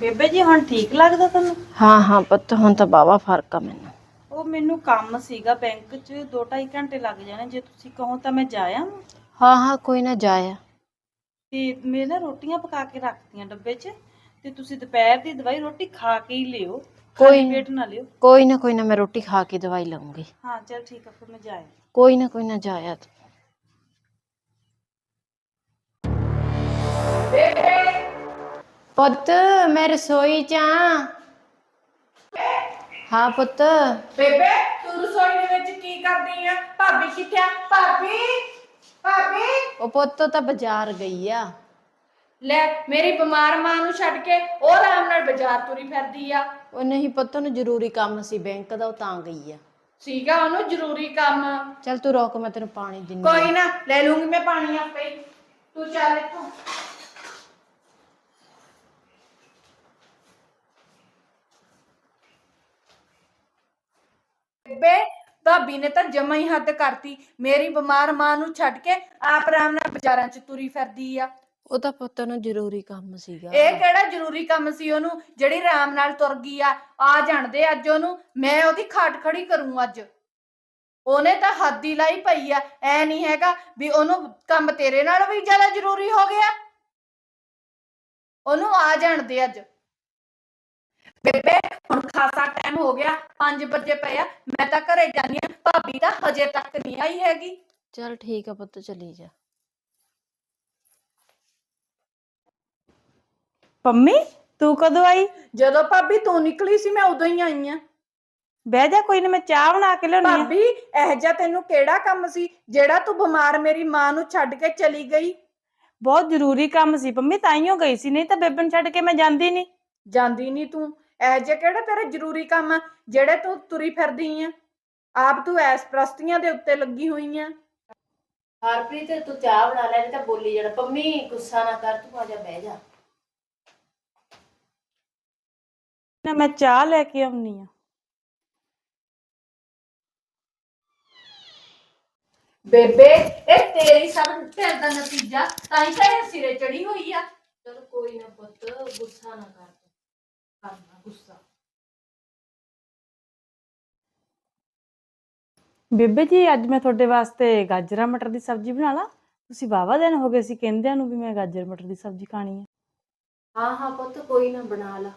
ਬੇਬੇ ਜੀ ਹੁਣ ਠੀਕ ਲੱਗਦਾ ਤੁਹਾਨੂੰ ਹਾਂ ਹਾਂ ਪੁੱਤ ਹੁਣ ਤਾਂ ਬਾਵਾ ਫ਼ਰਕ ਆ ਮੈਨੂੰ। ਉਹ ਮੈਨੂੰ ਕੰਮ ਸੀਗਾ ਬੈਂਕ 'ਚ 2.5 ਘੰਟੇ ਲੱਗ ਜਾਣੇ ਜੇ ਤੁਸੀਂ ਕਹੋ ਤਾਂ ਮੈਂ ਜਾਇਆ ਹਾਂ ਹਾਂ ਕੋਈ ਨਾ ਜਾਇਆ ਤੇ ਮੈਂ ਨਾ ਰੋਟੀਆਂ ਪਕਾ ਕੇ ਰੱਖਤੀਆਂ ਡੱਬੇ 'ਚ ਤੇ ਤੁਸੀਂ ਦੁਪਹਿਰ ਦੀ ਦਵਾਈ ਰੋਟੀ ਖਾ ਕੇ ਹੀ ਲਿਓ ਕੋਈ। ਪੇਟ ਨਾ ਲਿਓ। ਕੋਈ ਨਾ ਕੋਈ ਨਾ ਮੈਂ ਰੋਟੀ ਖਾ ਕੇ ਦਵਾਈ ਲਵਾਂਗੀ ਹਾਂ ਚਲ ਠੀਕ ਆ ਫਿਰ ਮੈਂ ਜਾਇਆ ਕੋਈ ਨਾ ਕੋਈ ਨਾ ਜਾਇਆ ਤੂੰ। ਪੁੱਤ ਮੈਂ ਰਸੋਈ ਚ ਆਂ। ਹਾਂ ਪੁੱਤ। ਬੇਬੇ ਤੂੰ ਰਸੋਈ ਦੇ ਵਿੱਚ ਕੀ ਕਰਦੀ ਆ? ਭਾਬੀ ਕਿੱਥੇ ਆ? ਭਾਬੀ ਭਾਬੀ। ਉਹ ਪੁੱਤ ਤਾਂ ਬਾਜ਼ਾਰ ਗਈ ਆ। ਲੈ ਮੇਰੀ ਬਿਮਾਰ ਮਾਂ ਨੂੰ ਛੱਡ ਕੇ ਉਹ ਆਰਾਮ ਨਾਲ ਬਾਜ਼ਾਰ ਤੁਰੀ ਫਿਰਦੀ ਆ। ਉਹ ਨਹੀਂ ਪੁੱਤ ਨੂੰ ਜ਼ਰੂਰੀ ਕੰਮ ਸੀ ਬੈਂਕ ਦਾ ਉਹ ਤਾਂ ਗਈ ਆ। ਸੀਗਾ ਉਹਨੂੰ ਜ਼ਰੂਰੀ ਕੰਮ। ਚੱਲ ਤੂੰ ਰੁਕ ਮੈਂ ਤੈਨੂੰ ਪਾਣੀ ਦਿੰਦੀ ਕੋਈ ਨਾ ਲੈ ਲੂੰਗੀ ਮੈਂ ਪਾਣੀ ਆਪੇ ਹੀ। ਤੂੰ ਚੱਲ ਇੱਥੋਂ। ਬੇਬੇ ਭਾਬੀ ਨੇ ਤਾਂ ਜਮਾ ਹੀ ਹੱਦ ਕਰਤੀ। ਮੇਰੀ ਬਿਮਾਰ ਮਾਂ ਨੂੰ ਛੱਡ ਕੇ ਆਪ ਆਰਾਮ ਨਾਲ ਬਾਜ਼ਾਰਾਂ 'ਚ ਤੁਰੀ ਫਿਰਦੀ ਆ। ਉਹ ਤਾਂ ਪੁੱਤ ਨੂੰ ਜ਼ਰੂਰੀ ਕੰਮ ਸੀਗਾ। ਇਹ ਕਿਹੜਾ ਜ਼ਰੂਰੀ ਕੰਮ ਸੀ ਉਹਨੂੰ ਜਿਹੜੀ ਆਰਾਮ ਨਾਲ ਤੁਰ ਗਈ ਆ। ਆ ਜਾਣਦੇ ਅੱਜ ਉਹਨੂੰ ਮੈਂ ਉਹਦੀ ਖਾਟ ਖੜੀ ਕਰੂੰ ਅੱਜ। ਉਹਨੇ ਤਾਂ ਹੱਦ ਹੀ ਲਾਈ ਪਈ ਆ। ਐ ਨਹੀਂ ਹੈਗਾ ਵੀ ਉਹਨੂੰ ਕੰਮ ਤੇਰੇ ਨਾਲ ਵੀ ਜ਼ਿਆਦਾ ਜ਼ਰੂਰੀ ਹੋ ਗਿਆ। ਉਹਨੂੰ ਆ ਜਾਣਦੇ ਅੱਜ। ਬੇਬੇ ਹੁਣ ਖਾਸਾ ਟਾਈਮ ਹੋ ਗਿਆ 5 ਵਜੇ ਪਏ ਆ ਮੈਂ ਤਾਂ ਘਰੇ ਜਾਨੀ ਆ ਭਾਬੀ ਤਾਂ ਹਜੇ ਤੱਕ ਨਹੀਂ ਆਈ ਹੈਗੀ। ਚੱਲ ਠੀਕ ਆ ਪੁੱਤ ਚਲੀ ਜਾ। ਪੰਮੀ ਤੂੰ ਕਦੋਂ ਆਈ? ਜਦੋਂ ਭਾਬੀ ਤੂੰ ਨਿਕਲੀ ਸੀ ਮੈਂ ਉਦੋਂ ਹੀ ਆਈ ਆ ਬਹਿ ਜਾ ਕੋਈ ਨਾ ਮੈਂ ਚਾਹ ਬਣਾ ਕੇ ਲਿਆਉਣੀ ਆ। ਭਾਬੀ ਇਹ ਜਿਹਾ ਤੈਨੂੰ ਕਿਹੜਾ ਕੰਮ ਸੀ ਜਿਹੜਾ ਤੂੰ ਬਿਮਾਰ ਮੇਰੀ ਮਾਂ ਨੂੰ ਛੱਡ ਕੇ ਚਲੀ ਗਈ? ਬਹੁਤ ਜ਼ਰੂਰੀ ਕੰਮ ਸੀ ਪੰਮੀ ਤਾਈਓ ਗਈ ਸੀ ਨਹੀਂ ਤਾਂ ਬੇਬੇ ਨੂੰ ਛੱਡ ਕੇ ਮੈਂ ਜਾਂਦੀ ਨਹੀਂ ਜਾਂਦੀ ਨਹੀਂ ਤੂੰ। ਇਹ ਜਿਹਾ ਕਿਹੜਾ ਤੇਰਾ ਜ਼ਰੂਰੀ ਕੰਮ ਆ? ਜਿਹੜੇ ਤੂੰ ਤੁਰੀ ਫਿਰਦੀ ਆ ਆਪ ਤੂੰ ਐਸ ਪ੍ਰਸਤੀਆਂ ਦੇ ਉੱਤੇ ਲੱਗੀ ਹੋਈ ਆ। ਹਰਪ੍ਰੀਤ ਤੂੰ ਚਾਹ ਬਣਾ ਲੈ ਨਹੀਂ ਤਾਂ ਬੋਲੀ ਜਾਣਾ। ਪੰਮੀ ਗੁੱਸਾ ਨਾ ਕਰ ਤੂੰ ਆ ਜਾ ਬਹਿ ਜਾ। ਨਾ ਮੈਂ ਚਾਹ ਲੈ ਕੇ ਆਉਣੀ ਆ। ਬੇਬੇ ਇਹ ਤੇਰੀ ਸਭ ਢਿੱਲ ਦਾ ਨਤੀਜਾ। ਤਾਂ ਹੀ ਤਾਂ ਇਹ ਸਿਰੇ ਚੜੀ ਹੋਈ ਆ। ਚਲ ਕੋਈ ਨਾ ਪੁੱਤ ਗੁੱਸਾ ਨਾ ਕਰ। ਕਰਨਾ ਗੁੱਸਾ। ਬੇਬੇ ਜੀ ਅੱਜ ਮੈਂ ਤੁਹਾਡੇ ਵਾਸਤੇ ਗਾਜਰਾਂ ਮਟਰ ਦੀ ਸਬਜ਼ੀ ਬਣਾ ਲਾ। ਤੁਸੀਂ ਵਾਵਾ ਦਿਨ ਹੋ ਗਏ ਸੀ ਕਹਿੰਦਿਆਂ ਨੂੰ ਵੀ ਮੈਂ ਗਾਜਰ ਮਟਰ ਦੀ ਸਬਜ਼ੀ ਖਾਣੀ ਹੈ ਹਾਂ ਹਾਂ ਪੁੱਤ ਕੋਈ ਨਾ ਬਣਾ ਲਾ।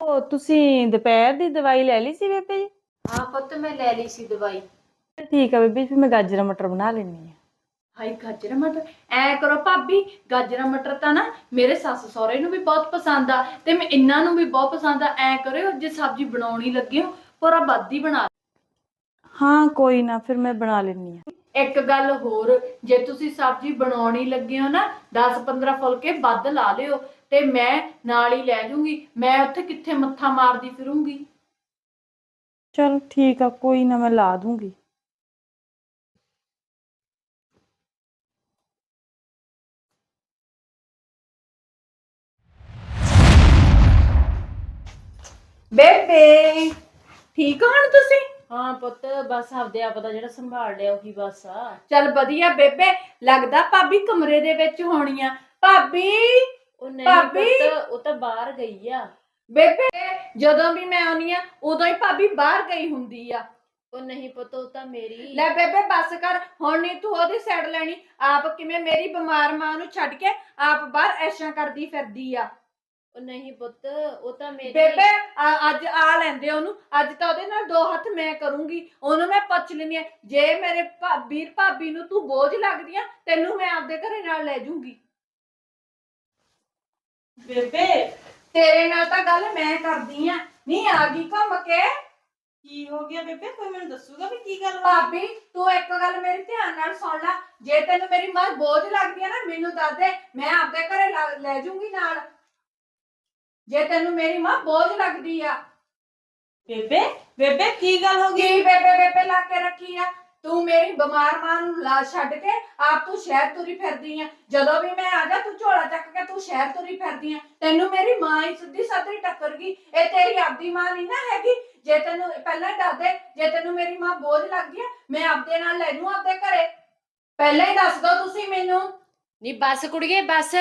ਉਹ ਤੁਸੀਂ ਦੁਪਹਿਰ ਦੀ ਦਵਾਈ ਲੈ ਲਈ ਸੀ ਬੇਬੇ ਜੀ? ਹਾਂ ਪੁੱਤ ਮੈਂ ਲੈ ਲਈ ਸੀ ਦਵਾਈ। ਠੀਕ ਆ ਬੇਬੇ ਜੀ, ਫਿਰ ਮੈਂ ਗਾਜਰਾਂ ਮਟਰ ਬਣਾ ਲੈਣੀ ਆ। ਹਾਈ ਗਾਜਰਾਂ ਮਟਰ। ਐ ਕਰੋ ਭਾਬੀ ਗਾਜਰਾਂ ਮਟਰ ਤਾਂ ਨਾ ਮੇਰੇ ਸੱਸ ਸਹੁਰੇ ਨੂੰ ਵੀ ਬਹੁਤ ਪਸੰਦ ਆ ਤੇ ਮੈਂ ਇਹਨਾਂ ਨੂੰ ਵੀ ਬਹੁਤ ਪਸੰਦ ਆ। ਐ ਕਰਿਓ ਜੇ ਸਬਜ਼ੀ ਬਣਾਉਣੀ ਲੱਗੇ ਹੋ ਪੂਰਾ ਬਾਦੀ ਬਣਾ ਹਾਂ ਕੋਈ ਨਾ ਫਿਰ ਮੈਂ ਬਣਾ ਲੈਣੀ ਆ ਇੱਕ ਗੱਲ ਹੋਰ ਜੇ ਤੁਸੀਂ ਸਬਜ਼ੀ ਬਣਾਉਣੀ ਲੱਗੇ ਹੋ ਨਾ 10-15 ਫੁਲਕੇ ਵੱਧ ਲਾ ਲਿਓ ਤੇ ਮੈਂ ਨਾਲ ਹੀ ਲੈ ਜੂੰਗੀ। ਮੈਂ ਉੱਥੇ ਕਿੱਥੇ ਮੱਥਾ ਮਾਰਦੀ ਫਿਰੂੰਗੀ? ਚਲ ਠੀਕ ਆ ਕੋਈ ਨਾ ਮੈਂ ਲਾ ਦੂੰਗੀ। ਬੇਬੇ ਠੀਕ ਹੋ ਹੁਣ ਤੁਸੀਂ? ਹਾਂ ਪੁੱਤ ਬਸ ਆਪਦੇ ਆਪ ਦਾ ਜਿਹੜਾ ਸੰਭਾਲ ਲਿਆ ਉਹੀ ਬਸ ਆ। ਚੱਲ ਵਧੀਆ ਬੇਬੇ ਲੱਗਦਾ ਭਾਬੀ ਕਮਰੇ ਦੇ ਵਿੱਚ ਹੋਣੀ ਆ। ਭਾਬੀ ਉਹ ਨਹੀਂ ਭਾਬੀ! ਪੁੱਤ ਉਹ ਤਾਂ ਬਾਹਰ ਗਈ ਆ। ਬੇਬੇ ਜਦੋਂ ਵੀ ਮੈਂ ਆਉਣੀ ਆ ਉਦੋਂ ਹੀ ਭਾਬੀ ਬਾਹਰ ਗਈ ਹੁੰਦੀ ਆ। ਉਹ ਨਹੀਂ ਪੁੱਤ ਉਹ ਤਾਂ ਮੇਰੀ ਲੈ ਬੇਬੇ ਬੱਸ ਕਰ ਹੁਣ ਨਹੀਂ ਤੂੰ ਉਹਦੀ ਸਾਈਡ ਲੈਣੀ। ਆਪ ਕਿਵੇਂ ਮੇਰੀ ਬਿਮਾਰ ਮਾਂ ਨੂੰ ਛੱਡ ਕੇ ਆਪ ਬਾਹਰ ਐਸ਼ਾਂ ਕਰਦੀ ਫਿਰਦੀ ਆ। ਉਹ ਨਹੀਂ ਪੁੱਤ ਉਹ ਤਾਂ ਮੇਰੀ ਬੇਬੇ ਆ- ਅੱਜ ਆ ਲੈਂਦੇ ਉਹਨੂੰ। ਅੱਜ ਤਾਂ ਉਹਦੇ ਨਾਲ ਦੋ ਹੱਥ ਮੈਂ ਕਰੂੰਗੀ। ਉਹਨੂੰ ਮੈਂ ਪੁੱਛ ਲੈਣੀ ਆ ਜੇ ਮੇਰੇ ਭਾਬੀ ਭਾਬੀ ਨੂੰ ਤੂੰ ਬੋਝ ਲੱਗਦੀ ਆ ਤੈਨੂੰ ਮੈਂ ਆਪਦੇ ਘਰੇ ਨਾਲ ਲੈ ਜੂੰਗੀ। ਬੇਬੇ। ਤੇਰੇ ਨਾਲ ਤਾਂ ਗੱਲ ਮੈਂ ਕਰਦੀ ਆ। ਨਹੀਂ ਆ ਗਈ ਘੁੰਮ ਕੇ। ਕੀ ਹੋ ਗਿਆ ਬੇਬੇ? ਕੋਈ ਮੈਨੂੰ ਦੱਸੂਗਾ ਵੀ ਕੀ ਗੱਲ ਹੋਈ? ਭਾਬੀ ਤੂੰ ਇੱਕ ਗੱਲ ਮੇਰੀ ਧਿਆਨ ਨਾਲ ਸੁਣ ਲੈ। ਜੇ ਤੈਨੂੰ ਮੇਰੀ ਮਾਂ ਬੋਝ ਲੱਗਦੀ ਆ ਨਾ ਮੈਨੂੰ ਦੱਸ ਦੇ। ਮੈਂ ਆਪਦੇ ਘਰੇ ਲਾ- ਲੈ ਜੂੰਗੀ ਨਾਲ। ਜੇ ਤੈਨੂੰ ਮੇਰੀ ਮਾਂ ਬੋਝ ਲੱਗਦੀ ਆ। ਬੇਬੇ ਬੇਬੇ ਕੀ ਗੱਲ ਹੋ ਗਈ? ਕੀ ਬੇਬੇ ਬੇਬੇ ਲਾ ਕੇ ਰੱਖੀ ਆ? ਤੂੰ ਮੇਰੀ ਬਿਮਾਰ ਮਾਂ ਨੂੰ ਲਾ ਛੱਡ ਕੇ ਆਪ ਤੂੰ ਸ਼ਹਿਰ ਤੁਰੀ ਫਿਰਦੀ ਆ। ਜਦੋਂ ਵੀ ਮੈਂ ਆ ਜਾ ਤੂੰ ਝੋਲਾ ਚੱਕ ਕੇ ਤੂੰ ਸ਼ਹਿਰ ਤੁਰੀ ਫਿਰਦੀ ਆ। ਤੈਨੂੰ ਮੇਰੀ ਮਾਂ ਹੀ ਸਿੱਧੀ ਸਾਦੀ ਟੱਕਰ ਗਈ। ਇਹ ਤੇਰੀ ਆਪਦੀ ਮਾਂ ਨਹੀਂ ਨਾ ਹੈਗੀ। ਜੇ ਤੈਨੂੰ ਪਹਿਲਾਂ ਹੀ ਦੱਸ ਦੇ ਜੇ ਤੈਨੂੰ ਮੇਰੀ ਮਾਂ ਬੋਝ ਲੱਗਦੀ ਆ ਮੈਂ ਆਪਦੇ ਨਾਲ ਲੈ ਜੂ ਆਪਦੇ ਘਰੇ। ਪਹਿਲਾਂ ਹੀ ਦੱਸ ਦੋ ਤੁਸੀਂ ਮੈਨੂੰ। ਨਹੀਂ ਬਸ ਕੁੜੀਏ ਬਸ।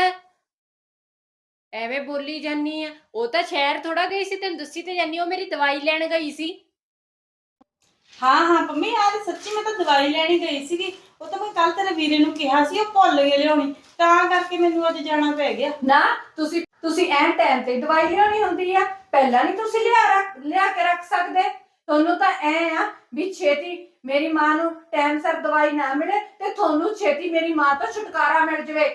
ਐਵੇਂ ਬੋਲੀ ਜਾਨੀ ਆ। ਉਹ ਤਾਂ ਸ਼ਹਿਰ ਥੋੜਾ ਗਈ ਸੀ ਤੈਨੂੰ ਦੱਸੀ ਤੇ ਜਾਨੀ ਉਹ ਮੇਰੀ ਦਵਾਈ ਲੈਣ ਗਈ ਸੀ। ਹਾਂ ਹਾਂ ਪੰਮੀ ਆਹ ਤੇ ਸੱਚੀ ਮੈਂ ਤਾਂ ਦਵਾਈ ਲੈਣੀ ਗਈ ਸੀਗੀ। ਉਹ ਤਾਂ ਮੈਂ ਕੱਲ ਤੇਰੇ ਵੀਰੇ ਨੂੰ ਕਿਹਾ ਸੀ ਉਹ ਭੁੱਲ ਗਏ ਲਿਆਉਣੀ। ਤਾਂ ਕਰਕੇ ਮੈਨੂੰ ਅੱਜ ਜਾਣਾ ਪੈ ਗਿਆ। ਨਾ ਤੁਸੀਂ ਤੁਸੀਂ ਐਨ ਟਾਈਮ ਤੇ ਦਵਾਈ ਲਿਆਉਣੀ ਹੁੰਦੀ ਆ ਪਹਿਲਾਂ ਨਹੀਂ ਤੁਸੀਂ ਲਿਆ ਰੱਖ ਲਿਆ ਕੇ ਰੱਖ ਸਕਦੇ। ਤੁਹਾਨੂੰ ਤਾਂ ਐ ਆ ਵੀ ਛੇਤੀ ਮੇਰੀ ਮਾਂ ਨੂੰ ਟਾਈਮ ਸਿਰ ਦਵਾਈ ਨਾ ਮਿਲੇ ਤੇ ਤੁਹਾਨੂੰ ਛੇਤੀ ਮੇਰੀ ਮਾਂ ਤੋਂ ਛੁਟਕਾਰਾ ਮਿਲ ਜਵੇ।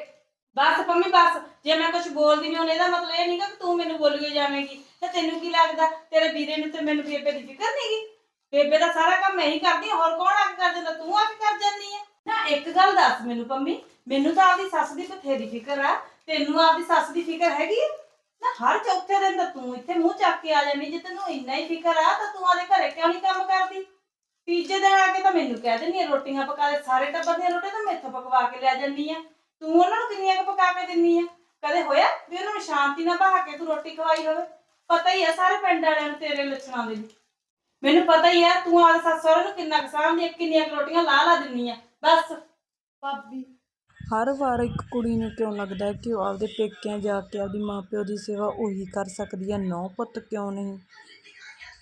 ਬਸ ਪੰਮੀ ਬਸ। ਜੇ ਮੈਂ ਕੁਝ ਬੋਲਦੀ ਨਹੀਂ ਹੁਣ ਇਹਦਾ ਮਤਲਬ ਇਹ ਨਹੀਂਗਾ ਕਿ ਤੂੰ ਮੈਨੂੰ ਬੋਲੀ ਜਾਵੇਂਗੀ। ਤੇ ਤੈਨੂੰ ਕੀ ਲੱਗਦਾ? ਤੇਰੇ ਵੀਰੇ ਨੂੰ ਤੇ ਮੈਨੂੰ ਬੇਬੇ ਦੀ ਫਿਕਰ ਨਹੀਂਗੀ ਬੇਬੇ ਦਾ ਸਾਰਾ ਕੰਮ ਮੈਂ ਹੀ ਕਰਦੀ ਹਾਂ, ਹੋਰ ਕੌਣ ਆ ਕੇ ਕਰ ਦਿੰਦਾ ਤੂੰ ਆ ਕੇ ਕਰ ਜਾਂਦੀ ਆ। ਨਾ ਇੱਕ ਗੱਲ ਦੱਸ ਮੈਨੂੰ ਪੰਮੀ। ਮੈਨੂੰ ਤਾਂ ਆਪਦੀ ਸੱਸ ਦੀ ਬਥੇਰੀ ਫਿਕਰ ਆ। ਤੈਨੂੰ ਆਪਦੀ ਸੱਸ ਦੀ ਫਿਕਰ ਹੈਗੀ ਆ? ਨਾ ਹਰ ਚੌਥੇ ਦਿਨ ਤਾਂ ਤੂੰ ਇੱਥੇ ਮੂੰਹ ਚੱਕ ਕੇ ਆ ਜਾਂਦੀ। ਜੇ ਤੈਨੂੰ ਇੰਨਾ ਹੀ ਫਿਕਰ ਆ ਤਾਂ ਤੂੰ ਆਦੇ ਘਰੇ ਕਿਉਂ ਨਹੀਂ ਕੰਮ ਕਰਦੀ? ਤੀਜੇ ਦਿਨ ਆ ਕੇ ਤਾਂ ਮੈਨੂੰ ਕਹਿ ਦਿੰਦੀ ਆ ਰੋਟੀਆਂ ਪਕਾ ਦੇ। ਸਾਰੇ ਟੱਬਰ ਦੀਆਂ ਰੋਟੀਆਂ ਤਾਂ ਮੈਥੋਂ ਪਕਵਾ ਕੇ ਲੈ ਜਾਂਦੀ ਆ। ਤੂੰ ਉਹਨਾਂ ਨੂੰ ਕਿੰਨੀਆਂ ਕੁ ਪਕਾ ਕੇ ਦਿੰਨੀ ਆ? ਕਦੇ ਹੋਇਆ ਵੀ ਉਹਨਾਂ ਨੂੰ ਸ਼ਾਂਤੀ ਨਾਲ ਬਹਾ ਕੇ ਤੂੰ ਰੋਟੀ ਖਵਾਈ ਹੋਵੇ? ਪਤਾ ਹੀ ਆ ਸਾਰੇ ਪਿੰਡ ਵਾਲਿਆਂ ਨੂੰ ਤੇਰੇ ਲੱਛਣਾਂ ਦੇ ਵੀ। ਮੈਨੂੰ ਪਤਾ ਹੀ ਆ ਤੂੰ ਆਪਦੇ ਸੱਸ ਸਹੁਰੇ ਨੂੰ ਕਿੰਨਾ ਕੁ ਸਾਂਭਦੀ ਆ ਕਿੰਨੀਆਂ ਕੁ ਰੋਟੀਆਂ ਲਾ ਲਾ ਦਿੰਨੀ ਆ। ਬਸ। ਭਾਬੀ। ਹਰ ਵਾਰ ਇੱਕ ਕੁੜੀ ਨੂੰ ਕਿਉਂ ਲੱਗਦਾ ਹੈ ਕਿ ਉਹ ਆਪਦੇ ਪੇਕਿਆਂ ਜਾ ਕੇ ਆਪਦੀ ਮਾਪਿਓ ਦੀ ਸੇਵਾ ਉਹੀ ਕਰ ਸਕਦੀ ਹੈ ਨੌ ਪੁੱਤ ਕਿਉਂ ਨਹੀਂ?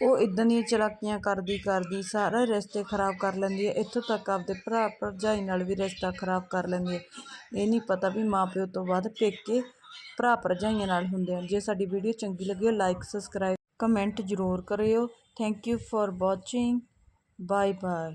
ਉਹ ਇੱਦਾਂ ਦੀਆਂ ਚਲਾਕੀਆਂ ਕਰਦੀ ਕਰਦੀ ਸਾਰੇ ਰਿਸ਼ਤੇ ਖਰਾਬ ਕਰ ਲੈਂਦੀ ਹੈ। ਇੱਥੋਂ ਤੱਕ ਆਪਦੇ ਭਰਾ ਭਰਜਾਈ ਨਾਲ ਵੀ ਰਿਸ਼ਤਾ ਖਰਾਬ ਕਰ ਲੈਂਦੀ ਹੈ। ਇਹ ਨਹੀਂ ਪਤਾ ਵੀ ਮਾਂ ਪਿਓ ਤੋਂ ਵੱਧ ਪੇਕੇ ਭਰਾ ਭਰਜਾਈਆਂ ਨਾਲ ਹੁੰਦੇ ਹਨ। ਜੇ ਸਾਡੀ ਵੀਡੀਓ ਚੰਗੀ ਲੱਗੀ ਹੋ ਲਾਈਕ ਸਬਸਕ੍ਰਾਈਬ ਕਮੈਂਟ ਜ਼ਰੂਰ ਕਰਿਓ। Thank you for watching bye bye